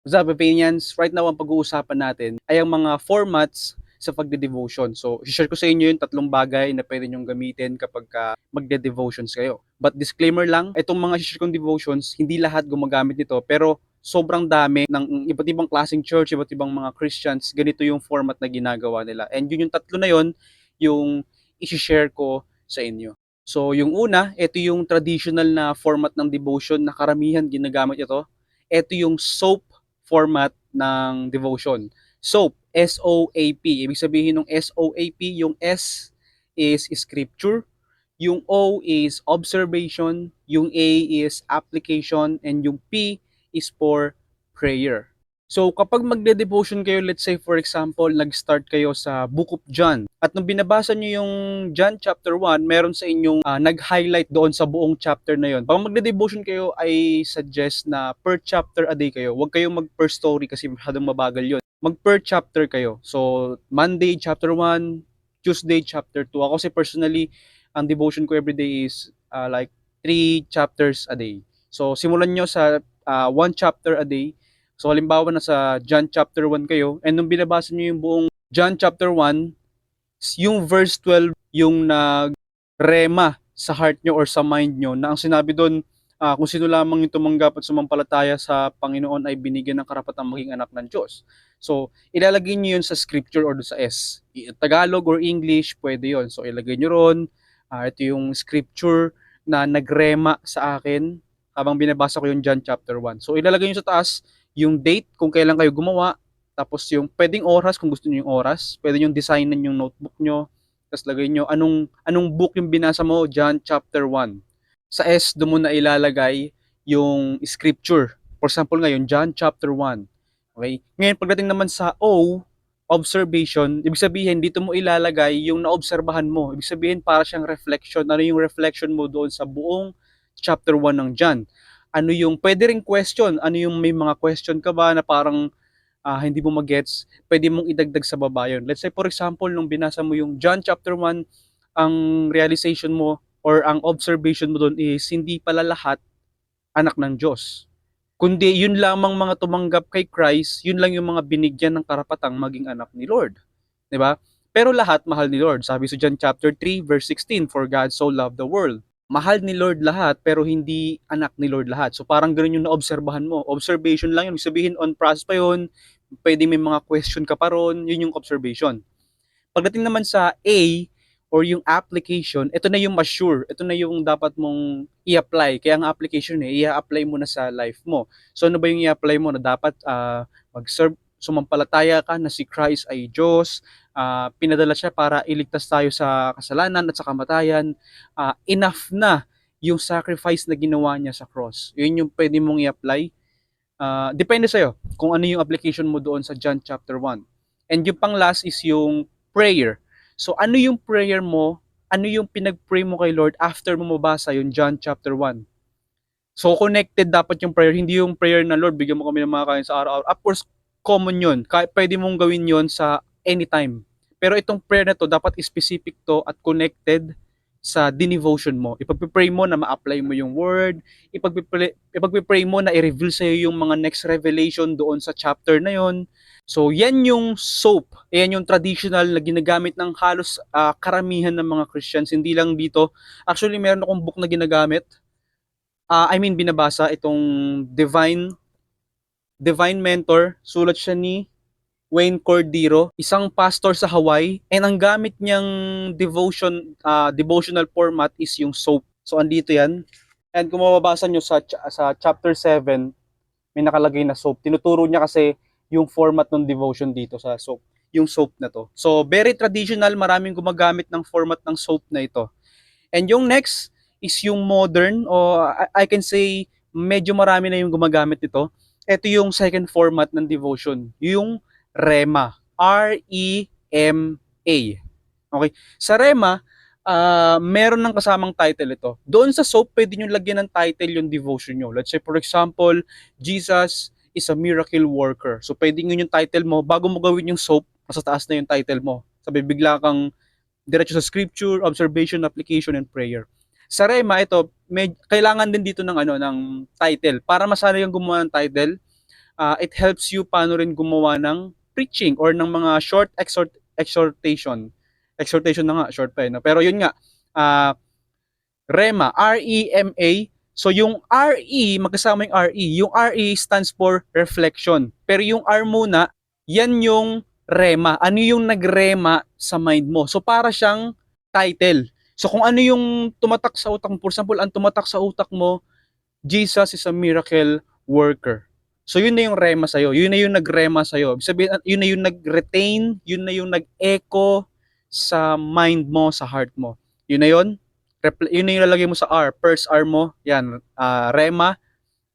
What's up? Right now, ang pag-uusapan natin ay ang mga formats sa pagde-devotion. So, share ko sa inyo yung tatlong bagay na pwede nyong gamitin kapag ka magde-devotions kayo. But disclaimer lang, itong mga share kong devotions, hindi lahat gumagamit nito, pero sobrang dami ng iba't ibang klaseng church, iba't ibang mga Christians, ganito yung format na ginagawa nila. And yun yung tatlo na yun, yung isi-share ko sa inyo. So, yung una, ito yung traditional na format ng devotion na karamihan ginagamit ito. Ito yung SOAP format ng devotion. SOAP, S-O-A-P. Ibig sabihin ng S-O-A-P, yung S is scripture, yung O is observation, yung A is application, and yung P is for prayer. So kapag magde-devotion kayo, let's say for example, nag-start kayo sa Book of John at nung binabasa nyo yung John chapter 1, meron sa inyong ah, nag-highlight doon sa buong chapter na yon. Pag magde-devotion kayo, I suggest na per chapter a day kayo. Huwag kayong mag per story kasi masyadong mabagal yon. Mag per chapter kayo. So Monday chapter 1, Tuesday chapter 2. Ako kasi personally, ang devotion ko every day is ah, like 3 chapters a day. So simulan nyo sa 1 chapter a day So halimbawa na sa John chapter 1 kayo and nung binabasa niyo yung buong John chapter 1, yung verse 12 yung nagrema sa heart nyo or sa mind nyo na ang sinabi doon ah, kung sino lamang yung tumanggap at sumampalataya sa Panginoon ay binigyan ng karapatang maging anak ng Diyos. So, ilalagay nyo yun sa scripture or sa S. Tagalog or English, pwede yun. So, ilagay nyo ron. Ah, ito yung scripture na nagrema sa akin habang binabasa ko yung John chapter 1. So, ilalagay nyo sa taas yung date kung kailan kayo gumawa, tapos yung pwedeng oras kung gusto niyo yung oras, pwede yung designan yung notebook nyo, tapos lagay nyo anong anong book yung binasa mo, John chapter 1. Sa S doon mo na ilalagay yung scripture. For example ngayon, John chapter 1. Okay? Ngayon pagdating naman sa O, observation, ibig sabihin dito mo ilalagay yung naobserbahan mo. Ibig sabihin para siyang reflection. Ano yung reflection mo doon sa buong chapter 1 ng John? Ano yung pwede ring question, ano yung may mga question ka ba na parang ah, hindi mo magets, pwede mong idagdag sa baba yun. Let's say for example, nung binasa mo yung John chapter 1, ang realization mo or ang observation mo doon is hindi pala lahat anak ng Diyos. Kundi yun lamang mga tumanggap kay Christ, yun lang yung mga binigyan ng karapatang maging anak ni Lord. ba? Pero lahat mahal ni Lord. Sabi sa John chapter 3 verse 16, for God so loved the world mahal ni Lord lahat pero hindi anak ni Lord lahat. So parang ganun yung naobserbahan mo. Observation lang yun. Sabihin on process pa yun. Pwede may mga question ka pa ron. Yun yung observation. Pagdating naman sa A or yung application, ito na yung mature. Ito na yung dapat mong i-apply. Kaya ang application eh, i-apply mo na sa life mo. So ano ba yung i-apply mo na dapat ah, mag-serve sumampalataya ka na si Christ ay Diyos, ah, pinadala siya para iligtas tayo sa kasalanan at sa kamatayan, ah, enough na yung sacrifice na ginawa niya sa cross. Yun yung pwede mong i-apply. Ah, depende sa'yo kung ano yung application mo doon sa John chapter 1. And yung pang last is yung prayer. So ano yung prayer mo? Ano yung pinag-pray mo kay Lord after mo mabasa yung John chapter 1? So connected dapat yung prayer, hindi yung prayer na Lord, bigyan mo kami ng mga kain sa araw-araw. Of course, common yun. Pwede mong gawin yun sa anytime. Pero itong prayer na to, dapat specific to at connected sa devotion mo. Ipagpipray mo na ma-apply mo yung word. Ipagpipray, ipagpipray mo na i-reveal sa'yo yung mga next revelation doon sa chapter na yon. So, yan yung soap. Yan yung traditional na ginagamit ng halos ah, karamihan ng mga Christians. Hindi lang dito. Actually, meron akong book na ginagamit. Ah, I mean, binabasa itong Divine Divine Mentor. Sulat siya ni Wayne Cordero, isang pastor sa Hawaii, and ang gamit niyang devotion ah, devotional format is yung soap. So andito 'yan. And kung mababasa niyo sa ch- sa chapter 7, may nakalagay na soap. Tinuturo niya kasi yung format ng devotion dito sa soap, yung soap na to. So very traditional, maraming gumagamit ng format ng soap na ito. And yung next is yung modern o I, I can say medyo marami na yung gumagamit nito. Ito yung second format ng devotion, yung REMA. R-E-M-A. Okay? Sa REMA, ah, meron ng kasamang title ito. Doon sa soap, pwede nyo lagyan ng title yung devotion nyo. Let's say, for example, Jesus is a miracle worker. So, pwede nyo yung title mo, bago mo gawin yung soap, nasa taas na yung title mo. Sabi, bigla kang diretso sa scripture, observation, application, and prayer. Sa Rema, ito, may, kailangan din dito ng ano ng title. Para masana yung gumawa ng title, ah, it helps you paano rin gumawa ng preaching or ng mga short exhort, exhortation. Exhortation na nga, short pa eh. No? Pero yun nga, ah, REMA, R-E-M-A. So yung R-E, magkasama yung R-E. Yung R-E stands for reflection. Pero yung R muna, yan yung REMA. Ano yung nagrema sa mind mo? So para siyang title. So kung ano yung tumatak sa utak mo, for example, ang tumatak sa utak mo, Jesus is a miracle worker. So yun na yung rema sa'yo. Yun na yung nagrema sa'yo. Sabihin, yun na yung nag-retain, yun na yung nag-echo sa mind mo, sa heart mo. Yun na yun. Repl- yun na yung lalagay mo sa R. First R mo, yan, ah, rema.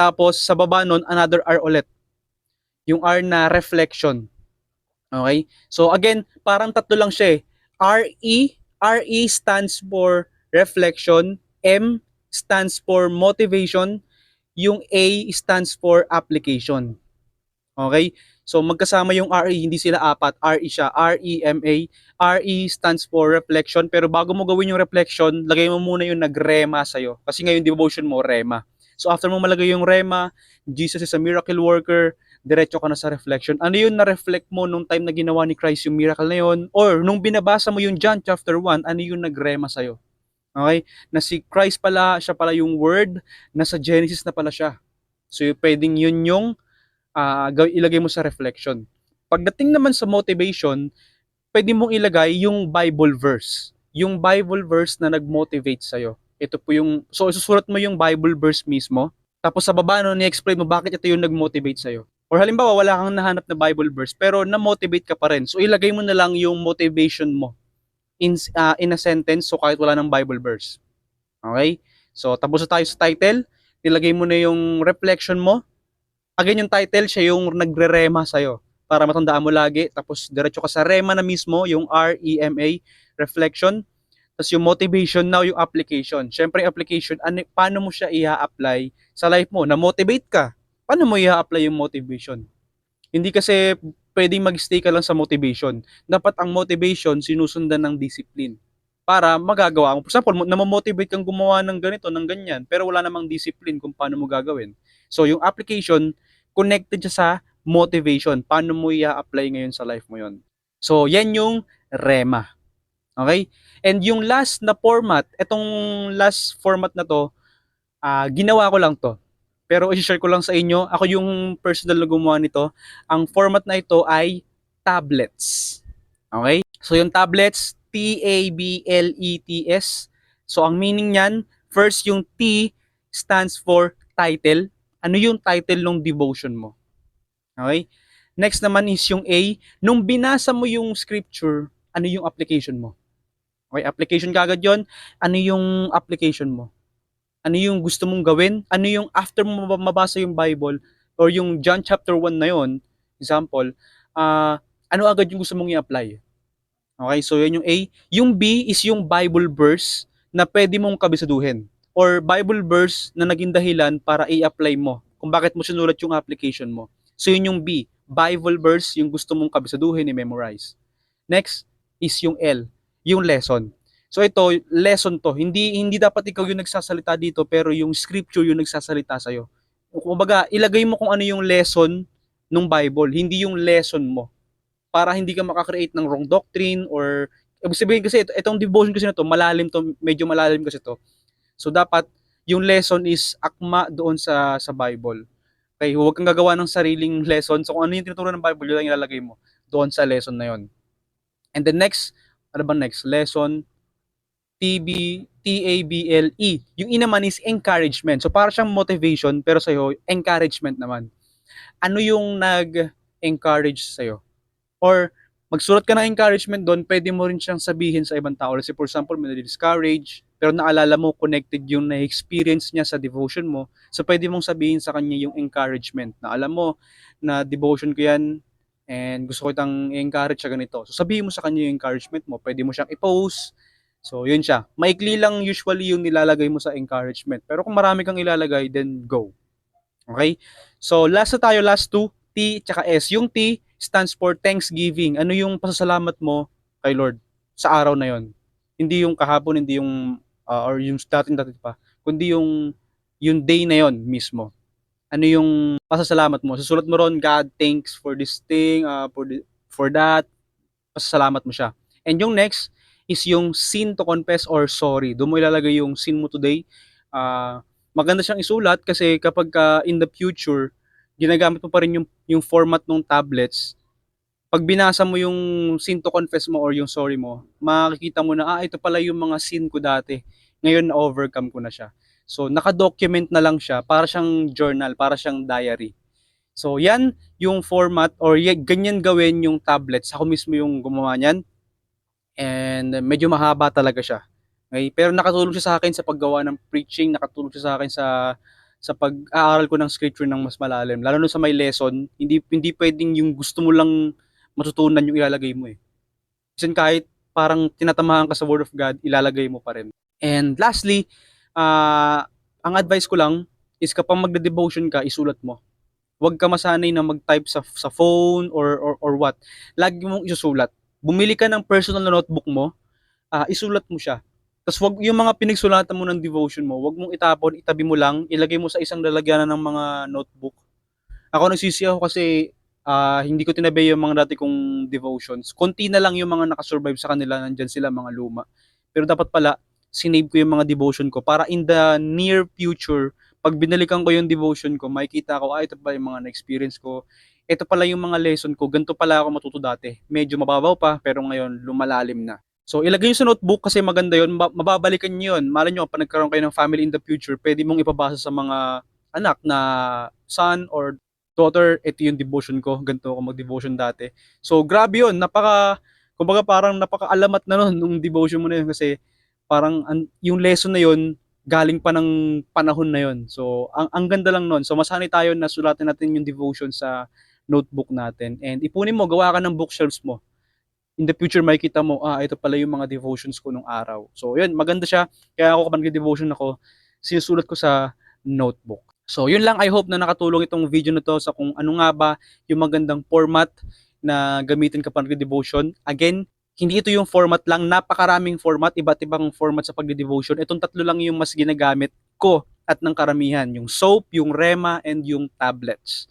Tapos sa baba nun, another R ulit. Yung R na reflection. Okay? So again, parang tatlo lang siya eh. R-E, R-E stands for reflection, M stands for motivation, yung A stands for application. Okay? So magkasama yung RE, hindi sila apat. RE siya, R-E-M-A. RE stands for reflection, pero bago mo gawin yung reflection, lagay mo muna yung nagrema sa'yo. Kasi ngayon devotion mo, rema. So after mo malagay yung rema, Jesus is a miracle worker, diretso ka na sa reflection. Ano yun na-reflect mo nung time na ginawa ni Christ yung miracle na yun? Or nung binabasa mo yung John chapter 1, ano yung nagrema sa'yo? Okay? Na si Christ pala, siya pala yung word, nasa Genesis na pala siya. So pwedeng yun yung gaw- ilagay mo sa reflection. Pagdating naman sa motivation, pwede mong ilagay yung Bible verse. Yung Bible verse na nag-motivate sa'yo. Ito po yung, so isusulat mo yung Bible verse mismo, tapos sa baba no, ni-explain mo bakit ito yung nag-motivate sa'yo. Or halimbawa, wala kang nahanap na Bible verse, pero na-motivate ka pa rin. So ilagay mo na lang yung motivation mo in, ah, in a sentence, so kahit wala ng Bible verse. Okay? So tapos na tayo sa title, nilagay mo na yung reflection mo. Again, yung title, siya yung nagre-rema sa'yo para matandaan mo lagi. Tapos diretso ka sa rema na mismo, yung R-E-M-A, reflection. Tapos yung motivation, now yung application. Siyempre, application, ano, paano mo siya i-apply sa life mo? Na-motivate ka. Paano mo i-apply yung motivation? Hindi kasi pwedeng mag-stay ka lang sa motivation. Dapat ang motivation, sinusundan ng discipline para magagawa mo. For example, mo- na-motivate kang gumawa ng ganito, ng ganyan, pero wala namang discipline kung paano mo gagawin. So, yung application, connected siya sa motivation. Paano mo i-apply ngayon sa life mo yon. So, yan yung REMA. Okay? And yung last na format, itong last format na to, ah, ginawa ko lang to. Pero i-share ko lang sa inyo, ako yung personal na gumawa nito. Ang format na ito ay tablets. Okay? So yung tablets, T-A-B-L-E-T-S. So ang meaning niyan, first yung T stands for title. Ano yung title ng devotion mo? Okay? Next naman is yung A. Nung binasa mo yung scripture, ano yung application mo? Okay, application kagad yon. Ano yung application mo? Ano yung gusto mong gawin? Ano yung after mo mab- mabasa yung Bible or yung John chapter 1 na yon, example, ah ano agad yung gusto mong i-apply? Okay, so yun yung A. Yung B is yung Bible verse na pwede mong kabisaduhin or Bible verse na naging dahilan para i-apply mo kung bakit mo sinulat yung application mo. So yun yung B, Bible verse yung gusto mong kabisaduhin i-memorize. Next is yung L, yung lesson. So ito, lesson to. Hindi hindi dapat ikaw yung nagsasalita dito pero yung scripture yung nagsasalita sa iyo. Kumbaga, ilagay mo kung ano yung lesson ng Bible, hindi yung lesson mo. Para hindi ka makakreate ng wrong doctrine or ibig sabihin kasi ito, itong devotion kasi na to, malalim to, medyo malalim kasi to. So dapat yung lesson is akma doon sa sa Bible. Okay, huwag kang gagawa ng sariling lesson. So kung ano yung tinuturo ng Bible, yun lang ilalagay mo doon sa lesson na yon. And the next, ano ba next? Lesson TB, T-A-B-L-E. Yung E naman is encouragement. So para siyang motivation, pero sa'yo, encouragement naman. Ano yung nag-encourage sa'yo? Or magsulat ka ng encouragement doon, pwede mo rin siyang sabihin sa ibang tao. Let's for example, may discourage pero naalala mo, connected yung na-experience niya sa devotion mo. So, pwede mong sabihin sa kanya yung encouragement na alam mo na devotion ko yan and gusto ko itang encourage sa ganito. So, sabihin mo sa kanya yung encouragement mo. Pwede mo siyang i-post. So, yun siya. Maikli lang usually yung nilalagay mo sa encouragement. Pero kung marami kang ilalagay, then go. Okay? So, last na tayo, last two, T tsaka S. Yung T stands for Thanksgiving. Ano yung pasasalamat mo kay Lord sa araw na yon? Hindi yung kahapon, hindi yung uh, or yung dating dati pa, kundi yung yung day na yon mismo. ano yung pasasalamat mo. Susulat mo ron, God, thanks for this thing, uh, for, the, for that. Pasasalamat mo siya. And yung next is yung sin to confess or sorry. Doon mo ilalagay yung sin mo today. Uh, maganda siyang isulat kasi kapag ka in the future, ginagamit mo pa rin yung, yung format ng tablets, pag binasa mo yung sin to confess mo or yung sorry mo, makikita mo na, ah, ito pala yung mga sin ko dati. Ngayon, na-overcome ko na siya. So, naka-document na lang siya para siyang journal, para siyang diary. So, yan yung format or ganyan gawin yung tablets. Ako mismo yung gumawa niyan. And medyo mahaba talaga siya. Okay? Pero nakatulong siya sa akin sa paggawa ng preaching, nakatulong siya sa akin sa sa pag-aaral ko ng scripture ng mas malalim. Lalo na sa may lesson, hindi hindi pwedeng yung gusto mo lang matutunan yung ilalagay mo eh. Kasi kahit parang tinatamahan ka sa Word of God, ilalagay mo pa rin. And lastly, uh, ang advice ko lang is kapag magde-devotion ka, isulat mo. Huwag ka masanay na mag-type sa, sa phone or, or, or what. Lagi mong isusulat. Bumili ka ng personal na notebook mo, uh, isulat mo siya. Tapos wag yung mga pinagsulatan mo ng devotion mo, wag mong itapon, itabi mo lang, ilagay mo sa isang lalagyanan ng mga notebook. Ako nagsisi ako kasi uh, hindi ko tinabi yung mga dati kong devotions. Konti na lang yung mga nakasurvive sa kanila, nandyan sila mga luma. Pero dapat pala, sinave ko yung mga devotion ko para in the near future, pag binalikan ko yung devotion ko, makikita ko, ah, ito pa yung mga na-experience ko. Ito pala yung mga lesson ko, ganito pala ako matuto dati. Medyo mababaw pa, pero ngayon lumalalim na. So, ilagay nyo sa notebook kasi maganda yun. Mababalikan nyo yun. Malay nyo, pag nagkaroon kayo ng family in the future, pwede mong ipabasa sa mga anak na son or daughter, ito yung devotion ko. Ganito ako mag-devotion dati. So, grabe yun. Napaka, kumbaga parang napaka-alamat na nun nung devotion mo na yun kasi parang an, yung lesson na yun, galing pa ng panahon na yun. So, ang, ang ganda lang nun. So, masanay tayo na sulatin natin yung devotion sa notebook natin. And ipunin mo, gawa ka ng bookshelves mo in the future makikita mo, ah, ito pala yung mga devotions ko nung araw. So, yun, maganda siya. Kaya ako kapag nag-devotion ako, sinusulat ko sa notebook. So, yun lang. I hope na nakatulong itong video na to sa kung ano nga ba yung magandang format na gamitin kapag nag-devotion. Again, hindi ito yung format lang, napakaraming format, iba't ibang format sa pagde-devotion. Itong tatlo lang yung mas ginagamit ko at ng karamihan, yung soap, yung rema, and yung tablets.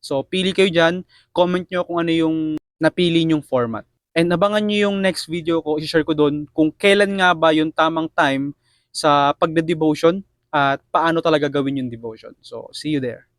So, pili kayo dyan, comment nyo kung ano yung napili nyong format. And abangan nyo yung next video ko, i-share ko doon kung kailan nga ba yung tamang time sa pagde-devotion at paano talaga gawin yung devotion. So, see you there.